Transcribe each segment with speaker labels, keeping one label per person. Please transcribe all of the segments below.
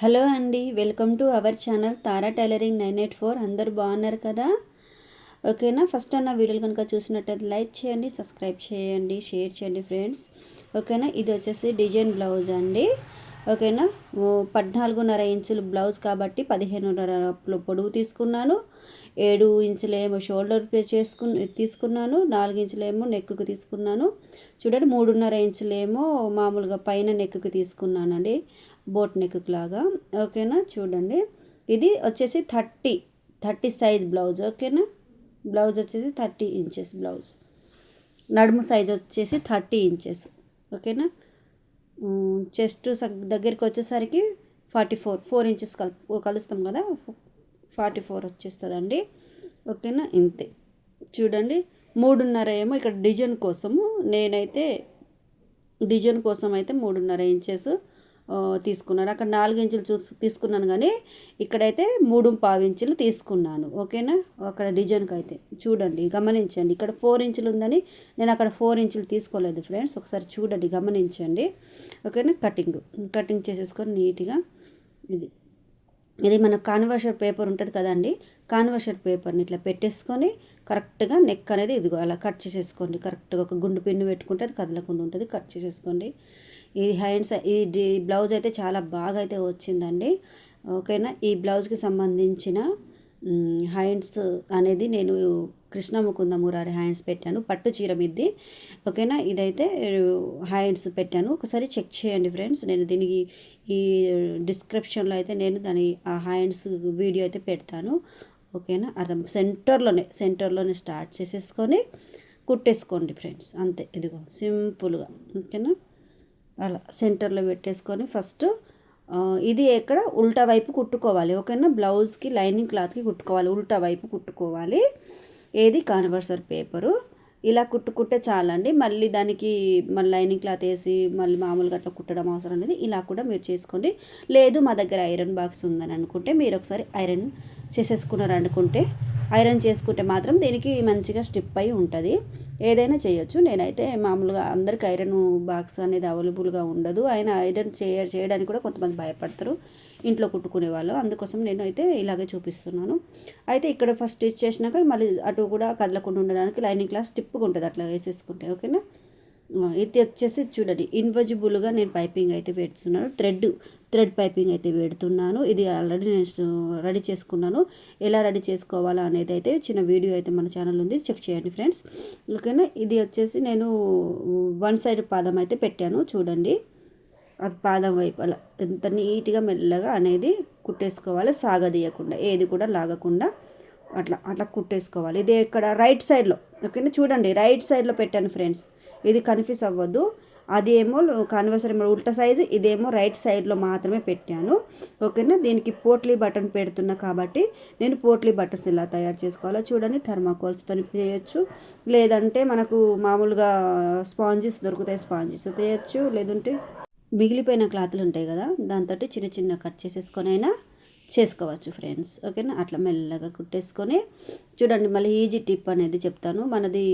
Speaker 1: Hello అండి welcome to our channel Tara tailoring nine eight four. అందరు బాగున్నారు కదా? ఓకేనా? ఫస్ట్ నా వీడియోలు కనుక చూసినట్టయితే లైక్ చేయండి సబ్స్క్రైబ్ చేయండి షేర్ చేయండి ఫ్రెండ్స్. ఓకేనా? ఇది వచ్చేసి డిజైన్ బ్లౌజ్ అండి. ఓకేనా? పద్నాలుగున్నర ఇంచులు బ్లౌజ్ కాబట్టి పదిహేనున్నర పొడవు తీసుకున్నాను. ఏడు ఇంచులేమో షోల్డర్ చేసుకు తీసుకున్నాను. నాలుగు ఇంచులేమో నెక్కు తీసుకున్నాను. చూడండి మూడున్నర ఇంచులేమో మామూలుగా పైన నెక్కు తీసుకున్నానండి. బోట్ నెక్ లాగా. ఓకేనా? చూడండి. ఇది వచ్చేసి థర్టీ థర్టీ సైజ్ బ్లౌజ్. ఓకేనా? బ్లౌజ్ వచ్చేసి థర్టీ ఇంచెస్ బ్లౌజ్. నడుము సైజ్ వచ్చేసి థర్టీ ఇంచెస్. ఓకేనా? చెస్ట్ దగ్గరికి వచ్చేసరికి ఫార్టీ ఫోర్ ఫోర్ ఇంచెస్ కలు కలుస్తాం కదా ఫార్టీ ఫోర్ వచ్చేస్తుందండి. ఓకేనా? ఇంతే. చూడండి మూడున్నర ఏమో ఇక్కడ డిజైన్ కోసము నేనైతే డిజైన్ కోసం అయితే మూడున్నర ఇంచెస్ తీసుకున్నాను అక్కడ నాలుగు ఇంచులు చూ తీసుకున్నాను కానీ ఇక్కడైతే మూడు పావు ఇంచులు తీసుకున్నాను. ఓకేనా? అక్కడ డిజైన్కి అయితే చూడండి గమనించండి. ఇక్కడ ఫోర్ ఇంచులు ఉందని నేను అక్కడ ఫోర్ ఇంచులు తీసుకోలేదు ఫ్రెండ్స్. ఒకసారి చూడండి గమనించండి. ఓకేనా? కటింగ్ కటింగ్ చేసేసుకొని నీట్గా ఇది ఇది మన కాన్వర్షర్ పేపర్ ఉంటుంది కదండి కాన్వర్షర్ పేపర్ని ఇట్లా పెట్టేసుకొని కరెక్ట్గా నెక్ అనేది ఇదిగో అలా కట్ చేసేసుకోండి. కరెక్ట్గా ఒక గుండు పిన్ను పెట్టుకుంటే అది కదలకుండా ఉంటుంది కట్ చేసేసుకోండి. ఈ హ్యాండ్స్ ఈ బ్లౌజ్ అయితే చాలా బాగా అయితే వచ్చిందండి. ఓకేనా? ఈ బ్లౌజ్కి సంబంధించిన హ్యాండ్స్ అనేది నేను కృష్ణ ముకుంద మురారి హ్యాండ్స్ పెట్టాను. పట్టు చీర మిద్ది. ఓకేనా? ఇదైతే హ్యాండ్స్ పెట్టాను. ఒకసారి చెక్ చేయండి ఫ్రెండ్స్. నేను దీనికి ఈ డిస్క్రిప్షన్లో అయితే నేను దాని ఆ హ్యాండ్స్ వీడియో అయితే పెడతాను. ఓకేనా? అర్థం సెంటర్లోనే సెంటర్లోనే స్టార్ట్ చేసేసుకొని కుట్టేసుకోండి ఫ్రెండ్స్. అంతే ఇదిగో సింపుల్గా. ఓకేనా? అలా సెంటర్లో పెట్టేసుకొని ఫస్ట్ ఇది ఎక్కడ? ఉల్టా వైపు కుట్టుకోవాలి. ఓకేనా? బ్లౌజ్కి లైనింగ్ క్లాత్కి కుట్టుకోవాలి. ఉల్టా వైపు కుట్టుకోవాలి. ఏది? కాన్వర్సర్ పేపరు. ఇలా కుట్టుకుంటే చాలండి. మళ్ళీ దానికి మళ్ళీ లైనింగ్ క్లాత్ వేసి మళ్ళీ మామూలుగా అట్లా కుట్టడం అవసరం అనేది ఇలా కూడా మీరు చేసుకోండి. లేదు మా దగ్గర ఐరన్ బాక్స్ ఉందని అనుకుంటే మీరు ఒకసారి ఐరన్ చేసేసుకున్నారు అనుకుంటే ఐరన్ చేసుకుంటే మాత్రం దీనికి మంచిగా స్టిప్ అయి ఉంటుంది. ఏదైనా చేయొచ్చు. నేనైతే మామూలుగా అందరికి ఐరన్ బాక్స్ అనేది అవైలబుల్గా ఉండదు. ఆయన ఐరన్ చేయ చేయడానికి కూడా కొంతమంది భయపడతారు. ఇంట్లో కుట్టుకునే వాళ్ళు. అందుకోసం నేను అయితే ఇలాగే చూపిస్తున్నాను. అయితే ఇక్కడ ఫస్ట్ స్టిచ్ చేసినాక మళ్ళీ అటు కూడా కదలకుండా ఉండడానికి లైనింగ్ క్లాస్ స్టిప్గా ఉంటుంది. అట్లా వేసేసుకుంటే. ఓకేనా? ఇది వచ్చేసి చూడండి ఇన్విజిబుల్గా నేను పైపింగ్ అయితే పెడుతున్నాను. థ్రెడ్ థ్రెడ్ పైపింగ్ అయితే పెడుతున్నాను. ఇది ఆల్రెడీ నేను రెడీ చేసుకున్నాను. ఎలా రెడీ చేసుకోవాలా అనేది అయితే చిన్న వీడియో అయితే మన ఛానల్ ఉంది. చెక్ చేయండి ఫ్రెండ్స్ ఓకేనా? ఇది వచ్చేసి నేను వన్ సైడ్ పాదం అయితే పెట్టాను. చూడండి అది పాదం వైపు అలా ఎంత నీట్గా మెల్లగా అనేది కుట్టేసుకోవాలి. సాగదీయకుండా ఏది కూడా లాగకుండా అట్లా అట్లా కుట్టేసుకోవాలి. ఇది ఇక్కడ రైట్ సైడ్లో ఓకేనా? చూడండి రైట్ సైడ్లో పెట్టాను ఫ్రెండ్స్ ఇది కన్ఫ్యూజ్ అవ్వద్దు. అది ఏమో ఉల్టా సైజు ఇదేమో రైట్ సైడ్లో మాత్రమే పెట్టాను. ఓకేనా? దీనికి పోట్లీ బటన్ పెడుతున్నా కాబట్టి నేను పోట్లీ బటన్స్ ఇలా తయారు చేసుకోవాలో? చూడండి థర్మాకోల్స్తో చేయొచ్చు. లేదంటే మనకు మామూలుగా స్పాంజెస్ దొరుకుతాయి స్పాంజెస్ చేయొచ్చు లేదంటే మిగిలిపోయిన క్లాతులు ఉంటాయి కదా దాంతో చిన్న చిన్న కట్ చేసేసుకొని అయినా చేసుకోవచ్చు ఫ్రెండ్స్. ఓకేనా? అట్లా మెల్లగా కుట్టేసుకొని చూడండి మళ్ళీ ఈజీ టిప్ అనేది చెప్తాను. మనది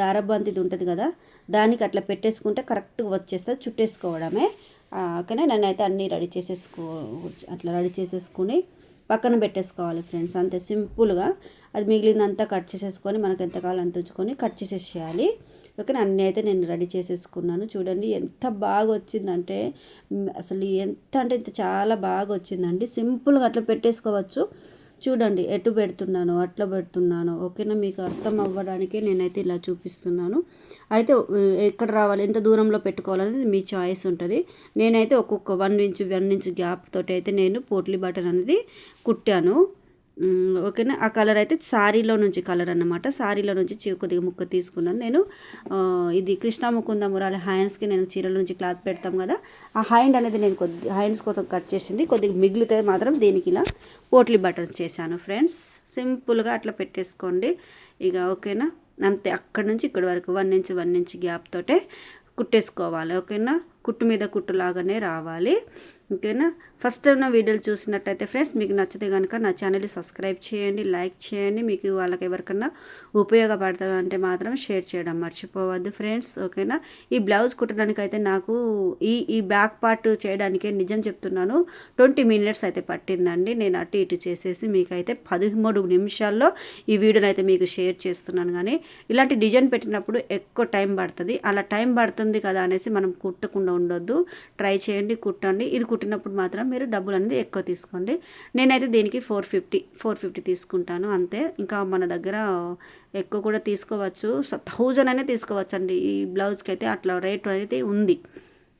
Speaker 1: దారబంతిది ఉంటుంది కదా దానికి అట్లా పెట్టేసుకుంటే కరెక్ట్గా వచ్చేస్తుంది చుట్టేసుకోవడమే. ఓకేనా? నేనైతే అన్నీ రెడీ చేసేసుకో అట్లా రెడీ చేసేసుకుని పక్కన పెట్టేసుకోవాలి ఫ్రెండ్స్. అంతే సింపుల్గా అది మిగిలిందంతా కట్ చేసేసుకొని మనకు ఎంత కావాలో అంత ఉంచుకొని కట్ చేసేసేయాలి. ఓకే అన్నీ అయితే నేను రెడీ చేసేసుకున్నాను. చూడండి ఎంత బాగా వచ్చిందంటే అసలు ఎంత అంటే ఇంత చాలా బాగా వచ్చిందండి సింపుల్గా అట్లా పెట్టేసుకోవచ్చు. చూడండి ఎటు పెడుతున్నాను అట్లా పెడుతున్నాను. ఓకేనా? మీకు అర్థం అవ్వడానికి నేనైతే ఇలా చూపిస్తున్నాను. అయితే ఎక్కడ రావాలి ఎంత దూరంలో పెట్టుకోవాలనేది మీ చాయిస్ ఉంటుంది. నేనైతే ఒక్కొక్క one inch one inch gap తోటి అయితే నేను పోట్లీ బటన్ అనేది కుట్టాను. ఓకేనా? ఆ కలర్ అయితే శారీలో నుంచి కలర్ అన్నమాట. సారీలో నుంచి కొద్దిగా ముక్క తీసుకున్నాను నేను. ఇది కృష్ణ ముకుంద మురాలి హ్యాండ్స్కి నేను చీరల నుంచి క్లాత్ పెడతాం కదా ఆ హ్యాండ్ అనేది నేను కొద్ది హ్యాండ్స్ కోసం కట్ చేసింది. కొద్దిగా మిగిలితే మాత్రం దీనికి ఇలా పోట్లీ బటన్స్ చేశాను ఫ్రెండ్స్. సింపుల్గా అట్లా పెట్టేసుకోండి. ఇక ఓకేనా? అంతే అక్కడ నుంచి ఇక్కడ వరకు one inch one inch gap తోటే కుట్టేసుకోవాలి. ఓకేనా? కుట్టు మీద కుట్టు లాగానే రావాలి. ఓకేనా? ఫస్ట్ ఉన్న వీడియోలు చూసినట్టయితే ఫ్రెండ్స్ మీకు నచ్చితే కనుక నా ఛానల్ని సబ్స్క్రైబ్ చేయండి లైక్ చేయండి. మీకు వాళ్ళకి ఎవరికన్నా ఉపయోగపడుతుంది అంటే మాత్రం షేర్ చేయడం మర్చిపోవద్దు ఫ్రెండ్స్ ఓకేనా? ఈ బ్లౌజ్ కుట్టడానికి అయితే నాకు ఈ ఈ బ్యాక్ పార్ట్ చేయడానికే నిజం చెప్తున్నాను. ట్వంటీ మినిట్స్ అయితే పట్టిందండి. నేను అటు ఇటు చేసేసి మీకైతే పదమూడు నిమిషాల్లో ఈ వీడియోని అయితే మీకు షేర్ చేస్తున్నాను కానీ ఇలాంటి డిజైన్ పెట్టినప్పుడు ఎక్కువ టైం పడుతుంది. అలా టైం పడుతుంది కదా అనేసి మనం కుట్టకుండా ఉండొద్దు. ట్రై చేయండి కుట్టండి. ఇది కుట్టినప్పుడు మాత్రం మీరు డబ్బులు అనేది ఎక్కువ తీసుకోండి. నేనైతే దీనికి ఫోర్ ఫిఫ్టీ ఫోర్ ఫిఫ్టీ తీసుకుంటాను అంతే. ఇంకా మన దగ్గర ఎక్కువ కూడా తీసుకోవచ్చు. థౌజండ్ అనే తీసుకోవచ్చు అండి ఈ బ్లౌజ్కి అయితే అట్లా రేట్ అనేది ఉంది.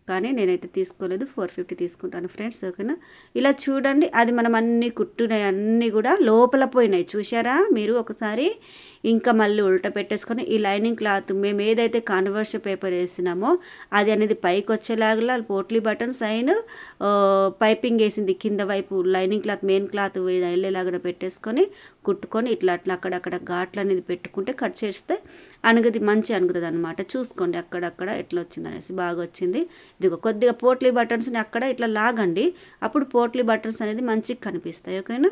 Speaker 1: కానీ నేనైతే తీసుకోలేదు. ఫోర్ ఫిఫ్టీ తీసుకుంటాను ఫ్రెండ్స్ ఓకేనా? ఇలా చూడండి. అది మనం అన్ని కుట్టినాయి అన్నీ కూడా లోపల పోయినాయి. చూసారా మీరు ఒకసారి ఇంకా మళ్ళీ ఉల్ట పెట్టేసుకొని ఈ లైనింగ్ క్లాత్ మేము ఏదైతే కాన్వర్స్ పేపర్ వేసినామో అది అనేది పైకి వచ్చేలాగా పోట్లీ బటన్స్ అయిన పైపింగ్ వేసింది. కింద వైపు లైనింగ్ క్లాత్ మెయిన్ క్లాత్ వెళ్ళేలాగా పెట్టేసుకొని కుట్టుకొని ఇట్లా అట్లా అక్కడక్కడ ఘాట్లు అనేది పెట్టుకుంటే కట్ చేస్తే అనగది మంచి అనుగుతుంది అనమాట చూసుకోండి అక్కడక్కడ ఎట్లా వచ్చింది అనేసి బాగా వచ్చింది. ఇదిగో కొద్దిగా పోట్లీ బటన్స్ని అక్కడ ఇట్లా లాగండి. అప్పుడు పోట్లీ బటన్స్ అనేది మంచిగా కనిపిస్తాయి. ఓకేనా?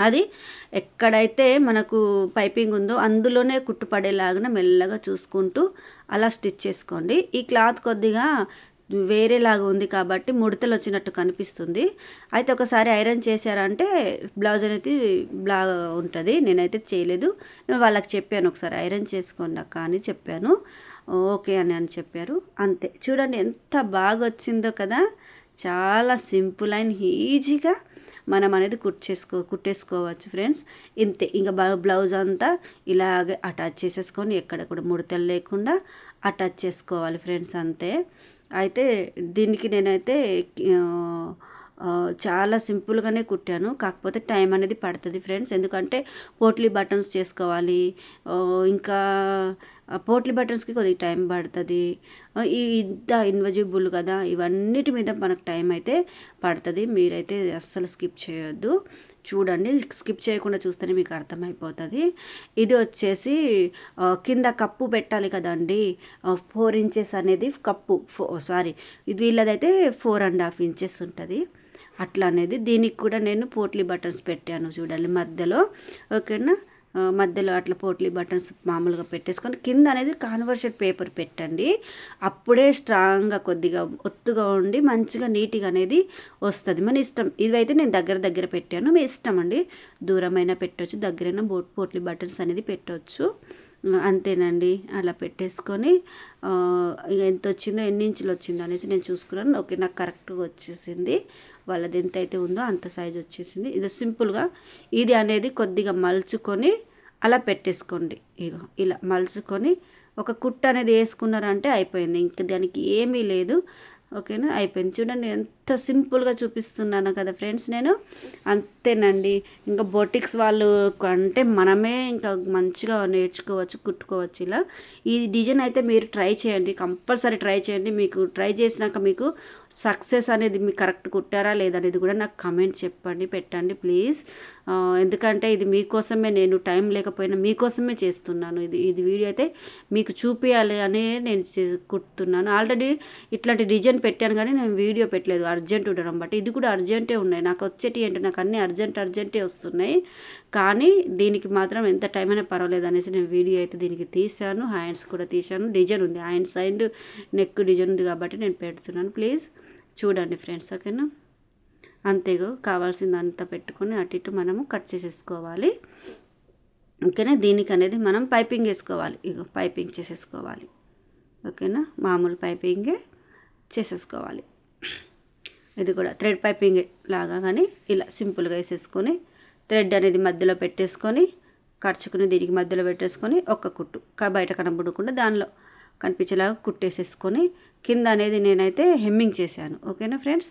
Speaker 1: అది ఎక్కడైతే మనకు పైపింగ్ ఉందో అందులోనే కుట్టుపడేలాగా మెల్లగా చూసుకుంటూ అలా స్టిచ్ చేసుకోండి. ఈ క్లాత్ కొద్దిగా వేరేలాగా ఉంది కాబట్టి ముడతలు వచ్చినట్టు కనిపిస్తుంది. అయితే ఒకసారి ఐరన్ చేశారంటే బ్లౌజ్ అనేది బ్లా ఉంటుంది. నేనైతే చేయలేదు. నేను వాళ్ళకి చెప్పాను ఒకసారి ఐరన్ చేసుకోండి అక్క అని చెప్పాను. ఓకే అని అని చెప్పారు. అంతే. చూడండి ఎంత బాగా వచ్చిందో కదా. చాలా సింపుల్ అండ్ ఈజీగా మనం అనేది కుట్టేసుకో కుట్టేసుకోవచ్చు ఫ్రెండ్స్. ఇంతే. ఇంకా బ్లౌజ్ అంతా ఇలాగే అటాచ్ చేసేసుకొని ఎక్కడ కూడా ముడతలు లేకుండా అటాచ్ చేసుకోవాలి ఫ్రెండ్స్ అంతే. అయితే దీనికి నేనైతే చాలా సింపుల్గానే కుట్టాను. కాకపోతే టైం అనేది పడుతుంది ఫ్రెండ్స్. ఎందుకంటే పోట్లీ బటన్స్ చేసుకోవాలి. ఇంకా పోట్లీ బటన్స్కి కొద్దిగా టైం పడుతుంది. ఈ ఇంత ఇన్వజిబుల్ కదా ఇవన్నిటి మీద మనకు టైం అయితే పడుతుంది. మీరైతే అస్సలు స్కిప్ చేయొద్దు. చూడండి స్కిప్ చేయకుండా చూస్తేనే మీకు అర్థమైపోతుంది. ఇది వచ్చేసి కింద కప్పు పెట్టాలి కదండి. ఫోర్ ఇంచెస్ అనేది కప్పు ఫో సారీ ఇది వీళ్ళదైతే ఫోర్ అండ్ హాఫ్ ఇంచెస్ ఉంటుంది. అట్లా అనేది దీనికి కూడా నేను పోట్లీ బటన్స్ పెట్టాను చూడండి మధ్యలో. ఓకేనా? మధ్యలో అట్లా పోట్లీ బటన్స్ మామూలుగా పెట్టేసుకొని కింద అనేది కాన్వర్షన్ పేపర్ పెట్టండి. అప్పుడే స్ట్రాంగ్గా కొద్దిగా ఒత్తుగా ఉండి మంచిగా నీట్గా అనేది వస్తుంది. మన ఇష్టం. ఇవైతే నేను దగ్గర దగ్గర పెట్టాను. మీ ఇష్టం అండి. దూరమైనా పెట్టవచ్చు దగ్గరైనా బోట్ పోట్లీ బటన్స్ అనేది పెట్టవచ్చు అంతేనండి. అలా పెట్టేసుకొని ఎంత వచ్చిందో ఎన్ని ఇంచులు వచ్చిందో అనేసి నేను చూసుకున్నాను. ఓకే నాకు కరెక్ట్గా వచ్చేసింది. వాళ్ళది ఎంత అయితే ఉందో అంత సైజ్ వచ్చేసింది. ఇది సింపుల్గా ఇది అనేది కొద్దిగా మలుచుకొని అలా పెట్టేసుకోండి. ఇగో ఇలా మలుచుకొని ఒక కుట్ట అనేది వేసుకున్నారంటే అయిపోయింది. ఇంక దానికి ఏమీ లేదు. ఓకేనా? అయిపోయింది. చూడండి ఎంత సింపుల్గా చూపిస్తున్నాను కదా ఫ్రెండ్స్ నేను. అంతేనండి. ఇంకా బొటిక్స్ వాళ్ళు అంటే మనమే ఇంకా మంచిగా నేర్చుకోవచ్చు కుట్టుకోవచ్చు ఇలా. ఈ డిజైన్ అయితే మీరు ట్రై చేయండి. కంపల్సరీ ట్రై చేయండి. మీకు ట్రై చేసినాక మీకు సక్సెస్ అనేది మీకు కరెక్ట్ కుట్టారా లేదనేది కూడా నాకు కమెంట్ చెప్పండి పెట్టండి ప్లీజ్ ఎందుకంటే ఇది మీకోసమే నేను టైం లేకపోయినా మీకోసమే చేస్తున్నాను. ఇది ఇది వీడియో అయితే మీకు చూపించాలి అనే నేను కుట్టుతున్నాను ఆల్రెడీ ఇట్లాంటి డిజైన్ పెట్టాను కానీ నేను వీడియో పెట్టలేదు. అర్జెంట్ ఉండడం బట్ ఇది కూడా అర్జెంటే ఉన్నాయి. నాకు వచ్చేటి ఏంటి నాకు అన్నీ అర్జెంట్ అర్జెంటే వస్తున్నాయి. కానీ దీనికి మాత్రం ఎంత టైం అయినా పర్వాలేదు అనేసి నేను వీడియో అయితే దీనికి తీశాను. హ్యాండ్స్ కూడా తీశాను. డిజైన్ ఉంది. హ్యాండ్స్ అండ్ నెక్ డిజైన్ ఉంది కాబట్టి నేను పెడుతున్నాను. ప్లీజ్ చూడండి ఫ్రెండ్స్ ఓకేనా అంతేగా కావాల్సింది అంతా పెట్టుకొని అటు ఇటు మనము కట్ చేసేసుకోవాలి. ఓకేనా దీనికి అనేది మనం పైపింగ్ వేసుకోవాలి. ఇగో పైపింగ్ చేసేసుకోవాలి. ఓకేనా మామూలు పైపింగే చేసేసుకోవాలి. ఇది కూడా థ్రెడ్ పైపింగ్ లాగా కానీ ఇలా సింపుల్గా వేసేసుకొని థ్రెడ్ అనేది మధ్యలో పెట్టేసుకొని ఖర్చుకుని దీనికి మధ్యలో పెట్టేసుకొని ఒక్క కుట్టు బయట కనబడకుండా దానిలో కనిపించేలాగా కుట్టేసేసుకొని కింద అనేది నేనైతే హెమ్మింగ్ చేశాను. ఓకేనా ఫ్రెండ్స్?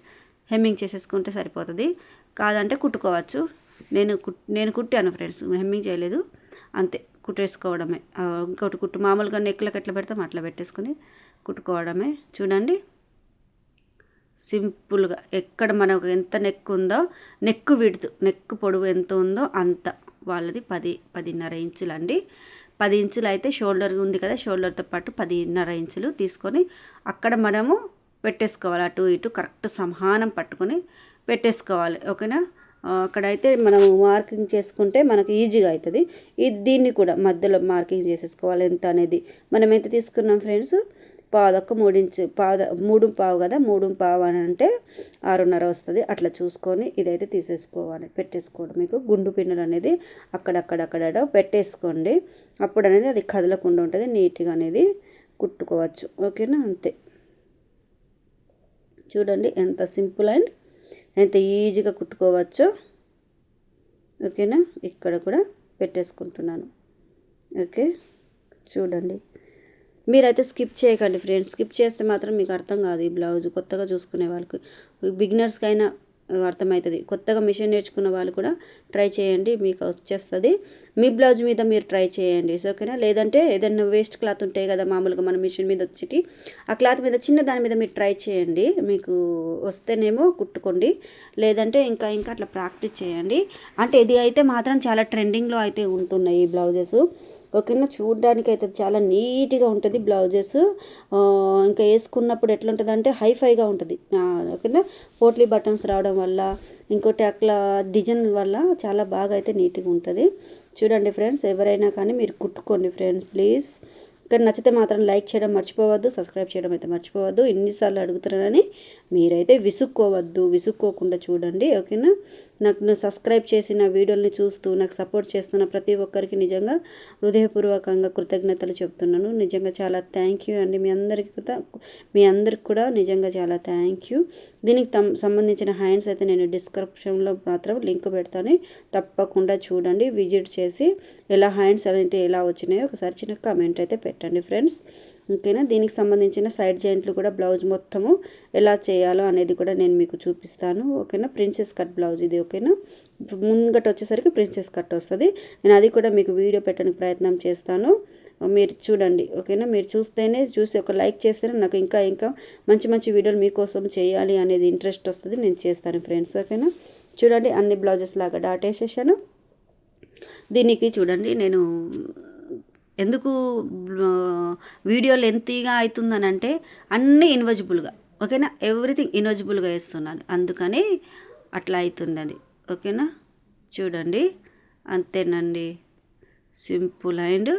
Speaker 1: హెమ్మింగ్ చేసేసుకుంటే సరిపోతుంది. కాదంటే కుట్టుకోవచ్చు. నేను కుట్ నేను కుట్టాను ఫ్రెండ్స్. హెమ్మింగ్ చేయలేదు. అంతే. కుట్టేసుకోవడమే. ఇంకోటి కుట్టు మామూలుగా నెక్లకు ఎట్లా పెడతాం అట్లా పెట్టేసుకొని కుట్టుకోవడమే. చూడండి. సింపుల్గా ఎక్కడ మనకు ఎంత నెక్ ఉందో నెక్ విడుతు నెక్ పొడవు ఎంత ఉందో అంత. వాళ్ళది పది పదిన్నర ఇంచులండి. పది ఇంచులు అయితే షోల్డర్ ఉంది కదా షోల్డర్తో పాటు పదిన్నర ఇంచులు తీసుకొని అక్కడ మనము పెట్టేసుకోవాలి. అటు ఇటు కరెక్ట్ సమానం పట్టుకొని పెట్టేసుకోవాలి. ఓకేనా? అక్కడైతే మనం మార్కింగ్ చేసుకుంటే మనకు ఈజీగా అవుతుంది. ఇది దీన్ని కూడా మధ్యలో మార్కింగ్ చేసేసుకోవాలి. ఎంత అనేది మనం ఎంత తీసుకున్నాం ఫ్రెండ్స్? పాదొక్క మూడించు పాద మూడు పావు కదా మూడు పావు అని అంటే ఆరున్నర వస్తుంది. అట్లా చూసుకొని ఇదైతే తీసేసుకోవాలి. పెట్టేసుకోవడం మీకు గుండు పిన్నులు అనేది అక్కడక్కడక్కడ పెట్టేసుకోండి. అప్పుడు అనేది అది కదలకుండా ఉంటుంది. నీట్గా అనేది కుట్టుకోవచ్చు. ఓకేనా? అంతే. చూడండి ఎంత సింపుల్ అండ్ ఎంత ఈజీగా కుట్టుకోవచ్చో. ఓకేనా? ఇక్కడ కూడా పెట్టేసుకుంటున్నాను. ఓకే? చూడండి. మీరైతే స్కిప్ చేయకండి ఫ్రెండ్స్. స్కిప్ చేస్తే మాత్రం మీకు అర్థం కాదు ఈ బ్లౌజ్. కొత్తగా చూసుకునే వాళ్ళకి బిగినర్స్కైనా అర్థమవుతుంది కొత్తగా మిషన్ నేర్చుకున్న వాళ్ళు కూడా ట్రై చేయండి మీకు వచ్చేస్తుంది. మీ బ్లౌజ్ మీద మీరు ట్రై చేయండి ఓకేనా? లేదంటే ఏదైనా వేస్ట్ క్లాత్ ఉంటాయి కదా మామూలుగా మన మిషన్ మీద వచ్చి ఆ క్లాత్ మీద చిన్న దాని మీద మీరు ట్రై చేయండి. మీకు వస్తేనేమో కుట్టుకోండి. లేదంటే ఇంకా ఇంకా అట్లా ప్రాక్టీస్ చేయండి. అంటే ఇది అయితే మాత్రం చాలా ట్రెండింగ్లో అయితే ఉంటున్నాయి ఈ బ్లౌజెస్. ఓకేనా చూడడానికి అయితే చాలా నీట్గా ఉంటుంది బ్లౌజెస్. ఇంకా వేసుకున్నప్పుడు ఎట్లా ఉంటుంది అంటే హైఫైగా ఉంటుంది ఓకేనా పోట్లీ బటన్స్ రావడం వల్ల ఇంకోటి అట్లా డిజైన్ వల్ల చాలా బాగా అయితే నీట్గా ఉంటుంది. చూడండి ఫ్రెండ్స్ ఎవరైనా కానీ మీరు కుట్టుకోండి ఫ్రెండ్స్ ప్లీజ్. కానీ నచ్చితే మాత్రం లైక్ చేయడం మర్చిపోవద్దు సబ్స్క్రైబ్ చేయడం అయితే మర్చిపోవద్దు. ఎన్నిసార్లు అడుగుతున్నానని మీరైతే విసుక్కోవద్దు విసుక్కోకుండా చూడండి ఓకేనా? నాకు సబ్స్క్రైబ్ చేసిన వీడియోని చూస్తూ నాకు సపోర్ట్ చేస్తున్న ప్రతి ఒక్కరికి నిజంగా హృదయపూర్వకంగా కృతజ్ఞతలు చెప్తున్నాను. నిజంగా చాలా థ్యాంక్ యూ అండి. మీ అందరికి కూడా మీ అందరికి కూడా నిజంగా చాలా థ్యాంక్ యూ దీనికి తమ్ సంబంధించిన హ్యాండ్స్ అయితే నేను డిస్క్రిప్షన్లో మాత్రం లింక్ పెడతాను. తప్పకుండా చూడండి. విజిట్ చేసి ఎలా హ్యాండ్స్ అంటే ఎలా వచ్చినాయో ఒకసారి చిన్న కామెంట్ అయితే పెట్టండి ఫ్రెండ్స్ ఓకేనా? దీనికి సంబంధించిన సైడ్ జాయింట్లు కూడా బ్లౌజ్ మొత్తము ఎలా చేయాలో అనేది కూడా నేను మీకు చూపిస్తాను. ఓకేనా? ప్రిన్సెస్ కట్ బ్లౌజ్ ఇది ఓకేనా? ముంగట వచ్చేసరికి ప్రిన్సెస్ కట్ వస్తుంది. నేను అది కూడా మీకు వీడియో పెట్టడానికి ప్రయత్నం చేస్తాను. మీరు చూడండి ఓకేనా? మీరు చూస్తేనే చూసి ఒక లైక్ చేస్తేనే నాకు ఇంకా ఇంకా మంచి మంచి వీడియోలు మీకోసం చేయాలి అనేది ఇంట్రెస్ట్ వస్తుంది. నేను చేస్తాను ఫ్రెండ్స్ ఓకేనా? చూడండి అన్ని బ్లౌజెస్ లాగా డాట్ వేసేసాను. దీనికి చూడండి నేను ఎందుకు వీడియో లెంతీగా అవుతుందని అంటే అన్నీ ఇన్వజిబుల్గా ఓకేనా? ఎవ్రీథింగ్ ఇన్వజిబుల్గా వేస్తున్నాను అందుకని అట్లా అవుతుంది అది ఓకేనా? చూడండి అంతేనండి. సింపుల్ అండ్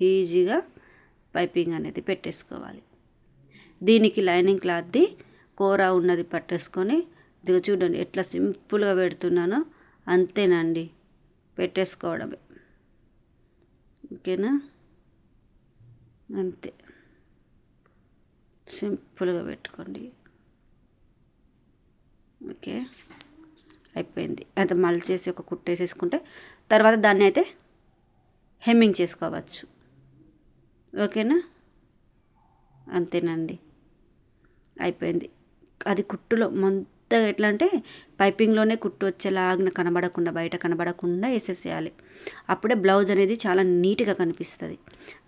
Speaker 1: ఈజీగా పైపింగ్ అనేది పెట్టేసుకోవాలి. దీనికి లైనింగ్ క్లాత్ది కూర ఉన్నది పట్టేసుకొని ఇదిగో చూడండి ఎట్లా సింపుల్గా పెడుతున్నానో అంతేనండి. పెట్టేసుకోవడమే. ఓకేనా? అంతే. సింపుల్గా పెట్టుకోండి. ఓకే. అయిపోయింది. అయితే మళ్ళీ చేసి ఒక కుట్టేసేసుకుంటే తర్వాత దాన్ని అయితే హెమ్మింగ్ చేసుకోవచ్చు. ఓకేనా? అంతేనండి. అయిపోయింది. అది కుట్టులో మొత్తం ఎట్లా అంటే పైపింగ్లోనే కుట్టు వచ్చేలాగా కనబడకుండా బయట కనబడకుండా వేసేసేయాలి. అప్పుడే బ్లౌజ్ అనేది చాలా నీట్గా కనిపిస్తుంది.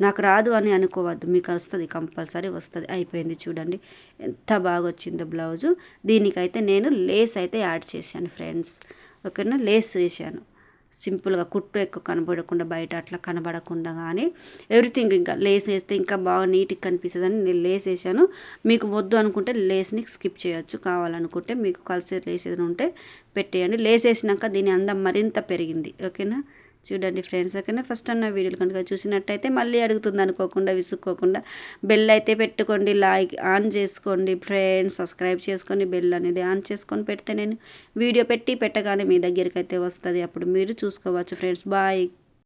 Speaker 1: నాకు రాదు అని అనుకోవద్దు మీకు వస్తుంది కంపల్సరీ వస్తుంది. అయిపోయింది చూడండి ఎంత బాగా వచ్చిందో బ్లౌజు. దీనికైతే నేను లేస్ అయితే యాడ్ చేశాను ఫ్రెండ్స్. ఓకేనా? లేస్ వేసాను సింపుల్గా కుట్టు ఎక్కువ కనబడకుండా బయట అట్లా కనబడకుండా కానీ ఎవ్రీథింగ్ ఇంకా లేస్ వేస్తే ఇంకా బాగా నీట్గా కనిపిస్తుందని నేను లేస్ వేసాను మీకు వద్దు అనుకుంటే లేస్ని స్కిప్ చేయొచ్చు. కావాలనుకుంటే మీకు కలిసి లేస్ ఏదైనా ఉంటే పెట్టేయండి. లేస్ వేసినాక దీని అందం మరింత పెరిగింది. ఓకేనా? చూడండి ఫ్రెండ్స్. ఓకేనా? ఫస్ట్ అన్న వీడియోలు కనుక చూసినట్టయితే మళ్ళీ అడుగుతుంది అనుకోకుండా విసుక్కోకుండా. బెల్ అయితే పెట్టుకోండి లైక్ ఆన్ చేసుకోండి ఫ్రెండ్స్. సబ్స్క్రైబ్ చేసుకొని బెల్ అనేది ఆన్ చేసుకొని పెడితే నేను వీడియో పెట్టి పెట్టగానే మీ దగ్గరికి అయితే వస్తుంది. అప్పుడు మీరు చూసుకోవచ్చు ఫ్రెండ్స్. బాయ్.